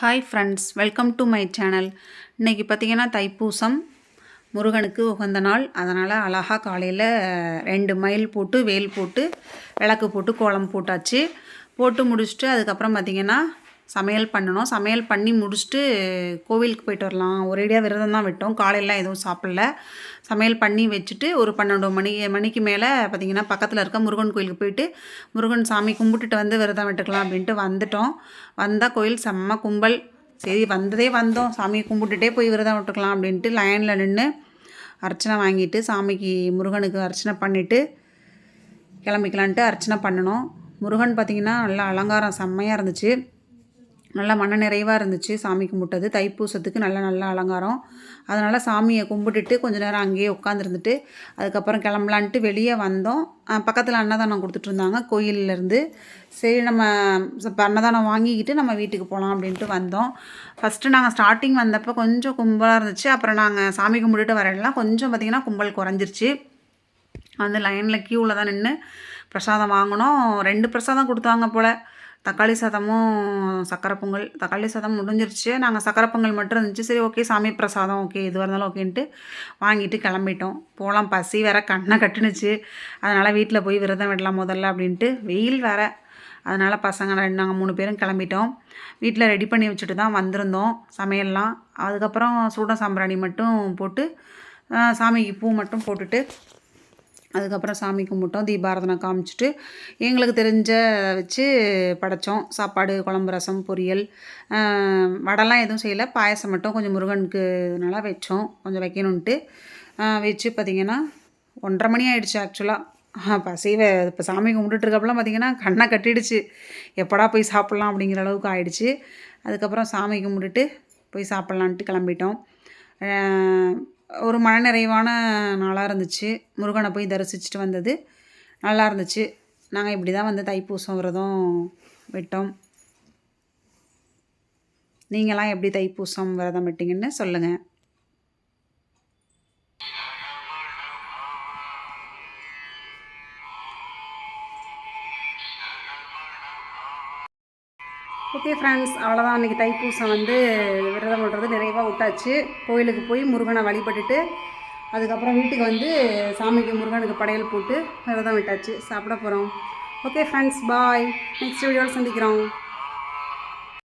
Hi friends welcome to my channel இன்றைக்கி பார்த்தீங்கன்னா தைப்பூசம் முருகனுக்கு உகந்த நாள். அதனால் அழகாக காலையில் ரெண்டு மைல் போட்டு வேல் போட்டு விளக்கு போட்டு கோலம் போட்டாச்சு. போட்டு முடிச்சுட்டு அதுக்கப்புறம் பார்த்திங்கன்னா சமையல் பண்ணணும். சமையல் பண்ணி முடிச்சுட்டு கோவிலுக்கு போயிட்டு வரலாம். ஒரேடியாக விரதம் தான் விட்டோம். காலையிலாம் எதுவும் சாப்பிடல. சமையல் பண்ணி வச்சுட்டு ஒரு பன்னெண்டு மணி மணிக்கு மேலே பார்த்திங்கன்னா பக்கத்தில் இருக்க முருகன் கோயிலுக்கு போயிட்டு முருகன் சாமி கும்பிட்டுட்டு வந்து விரதம் விட்டுக்கலாம் அப்படின்ட்டு வந்துட்டோம். வந்தால் கோயில் செம்ம கும்பல். சரி வந்ததே வந்தோம். சாமியை கும்பிட்டுட்டே போய் விரதம் விட்டுக்கலாம் அப்படின்ட்டு லைனில் நின்று அர்ச்சனை வாங்கிட்டு சாமிக்கு முருகனுக்கு அர்ச்சனை பண்ணிவிட்டு கிளம்பிக்கலான்ட்டு அர்ச்சனை பண்ணணும். முருகன் பார்த்திங்கன்னா நல்லா அலங்காரம் செம்மையாக இருந்துச்சு. நல்லா மன நிறைவாக இருந்துச்சு. சாமி கும்பிட்டது. தைப்பூசத்துக்கு நல்ல நல்ல அலங்காரம். அதனால் சாமியை கும்பிட்டுட்டு கொஞ்ச நேரம் அங்கேயே உட்காந்துருந்துட்டு அதுக்கப்புறம் கிளம்பலான்ட்டு வெளியே வந்தோம். பக்கத்தில் அன்னதானம் கொடுத்துட்ருந்தாங்க. கோயிலேருந்து சரி நம்ம இப்போ அன்னதானம் வாங்கிக்கிட்டு நம்ம வீட்டுக்கு போகலாம் அப்படின்ட்டு வந்தோம். ஃபஸ்ட்டு நாங்கள் ஸ்டார்டிங் வந்தப்போ கொஞ்சம் கும்பலாக இருந்துச்சு. அப்புறம் நாங்கள் சாமி கும்பிட்டுட்டு வரலாம் கொஞ்சம் பார்த்திங்கன்னா கும்பல் குறைஞ்சிருச்சு. அந்த லைனில் க்யூவில் தான் நின்று பிரசாதம் வாங்கினோம். ரெண்டு பிரசாதம் கொடுத்தாங்க போல். தக்காளி சாதமும் சக்கரை பொங்கல். தக்காளி சாதம் முடிஞ்சிருச்சு. நாங்கள் சக்கரை பொங்கல் மட்டும் இருந்துச்சு. சரி ஓகே சாமி பிரசாதம் ஓகே எதுவாக இருந்தாலும் ஓகேன்ட்டு வாங்கிட்டு கிளம்பிட்டோம். போகலாம் பசி வேற கண்ணை கட்டுனுச்சு. அதனால் வீட்டில் போய் விரதம் விடலாம் முதல்ல அப்படின்ட்டு. வெயில் வேற. அதனால் பசங்க ரெண்டு நாங்கள் மூணு பேரும் கிளம்பிட்டோம். வீட்டில் ரெடி பண்ணி வச்சுட்டு தான் வந்திருந்தோம் சமையல்லாம். அதுக்கப்புறம் சூட சாம்பிராணி மட்டும் போட்டு சாமிக்கு பூ மட்டும் போட்டுட்டு அதுக்கப்புறம் சாமி கும்பிட்டோம் தீபாரதனை காமிச்சிட்டு எங்களுக்கு தெரிஞ்ச வச்சு படைத்தோம் சாப்பாடு குழம்பு ரசம் பொரியல் வடைலாம் எதுவும் செய்யலை. பாயசம் மட்டும் கொஞ்சம் முருகனுக்கு நல்லா வச்சோம். கொஞ்சம் வைக்கணுன்ட்டு வச்சு பார்த்திங்கன்னா ஒன்றரை மணி ஆகிடுச்சு ஆக்சுவலாக பசி இப்போ சாமி கும்பிட்டுருக்கப்பெல்லாம் பார்த்திங்கன்னா கண்ணை கட்டிடுச்சு. எப்படா போய் சாப்பிட்லாம் அப்படிங்கிற அளவுக்கு ஆயிடுச்சு. அதுக்கப்புறம் சாமி கும்பிட்டுட்டு போய் சாப்பிட்லான்ட்டு கிளம்பிட்டோம். ஒரு மனநிறைவான நாளாக இருந்துச்சு. முருகனை போய் தரிசிச்சுட்டு வந்தது. நல்லா இருந்துச்சு. நாங்கள் இப்படி தான் வந்து தைப்பூசம் விரதம் விட்டோம். நீங்களாம் எப்படி தைப்பூசம் விரதம் விட்டீங்கன்னு சொல்லுங்கள் ஓகே ஃப்ரெண்ட்ஸ் அவ்வளோதான் அன்றைக்கி தைப்பூசம் வந்து விரதம் பண்ணுறது நிறைவாக விட்டாச்சு. கோயிலுக்கு போய் முருகனை வழிபட்டுட்டு அதுக்கப்புறம் வீட்டுக்கு வந்து சாமிக்கு முருகனுக்கு படையல் போட்டு விரதம் விட்டாச்சு. சாப்பிட போகிறோம் ஓகே ஃப்ரெண்ட்ஸ் பாய் நெக்ஸ்ட் வீடியோவில் சந்திக்கிறோம்.